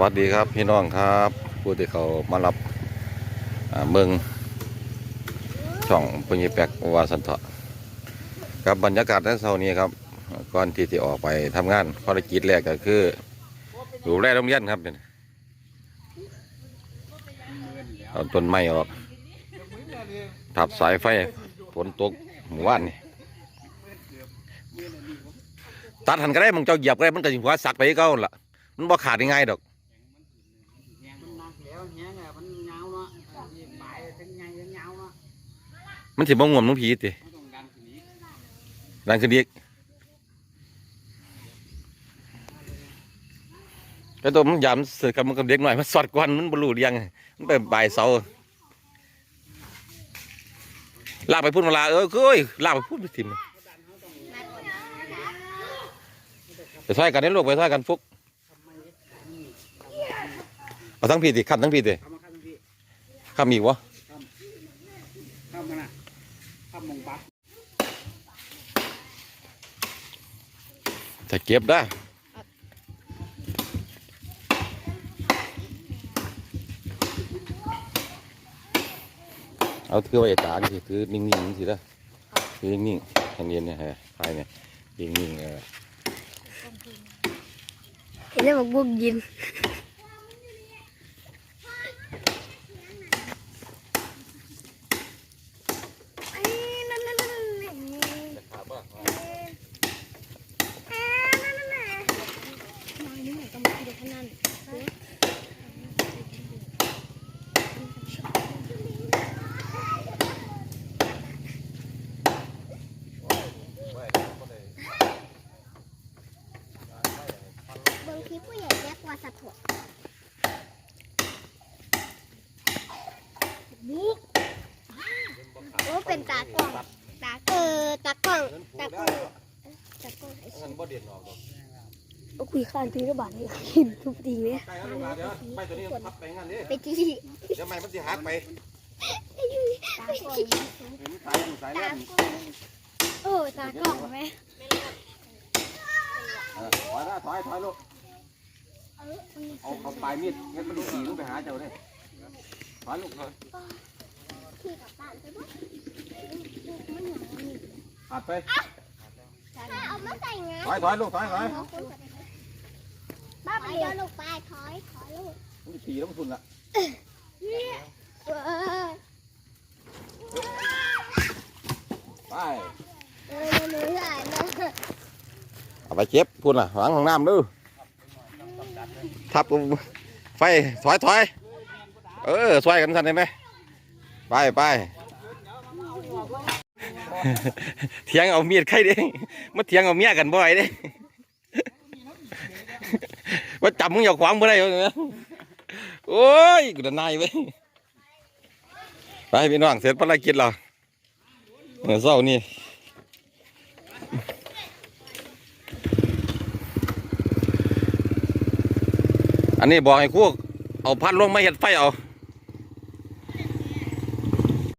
วัสดีครับพี่น้องครับ ผู้ที่เขามารับเมืองช่องปุญญแปกวาสันเถาะครับบรรยากาศในเช้านี้ครับก่อนที่จะออกไปทำงานภารกิจแรกก็คือดูแลโรงเรียนครับเนี่ยเอาต้นไม้ออกทับสายไฟฝนตกหมู่บ้านนี่ตัดหันก็ได้มึงเจ้าเหยียบก็ได้มันก็สิหัวสักไปก้าหั่นล่ะมันบ่ขาดง่ายๆดอก มันหนักแล้วแหงอะมันเงาเนาะปลายถึงไงถึงเงาเนาะ มันสิบ่ง่วมน้องผีติมังดันขึ้นนี้ดังขึ้นอีกแต่ตัวมันยามเสือกับมันกับเด็กหน่อยมันสอดกวนมันบ่รู้เรียงมันไปบ่ายเสาลากไปพุ่นมาลาเออเอ้ยลากไปพุ่นไปทิมไปช่วยกันนี่ลูกไปช่วยกันฟุกเอาทั้งพี่ติขับทั้งพี่ติขับอีกวะ เข้ามงปักจะเก็บได้เอาถือไว้ตานี่สิถือนิ่งๆนี่สิเด้อถือนิ่งๆทางเย็นเนี่ยฮะภายเนี่ยนิ่งๆเออเห็นแล้วบอกบุกยิน บางทีผู้ใหญ่แยก ว่าสะโพกบุ๊กโอ้เป็นตากล้องตาเออตากล้องตากล้องตากล้องไอ้เงินบ่เด็ดออกเอาคุยข้างทีละบาทนี่กินทุกทีเนี่ยไปครับลูกหลานเดี๋ยวไปตัวนี้พับไปงั้นดิไปที่เดี๋ยวไม่มันสิหักไปตากล้องมันสายมันสายตาแล่นกล้องโอ้ตากล้องไหมเออถอยนะถอยถอยลูก เอาเอาปลายมีดเฮ็ดมันดูขี่ลงไปหาเจ้าเด้ถอยลูกถอยขี่กลับบ้านไปบ่หัดไปเอามาใส่งานถอยถอยลูกถอยถอยบ้าไปเดี๋ยวลูกไปถอยถอยลูกมันสิขี่ลงทุนละเออไปเออหนูใส่นะเอาไปเจ็บพุ่นล่ะหลังของน้ำดู ทับกับไฟถอยถอยเออช่วยกันสั่นได้ไหมไปไปเถียงเอาเมียดใครเด้มาเถียงเอาเมียกันบ่อยเด้ว่าจับมึงอย่าขวางบ่ได้เว้ยโอ้ยกูจะนายเว้ยไปพี่น้องเสร็จภารกิจเราเมื่อเช้านี่ อันนี้บอกให้คู่เอาพัดลงมาเห็ดไฟเอา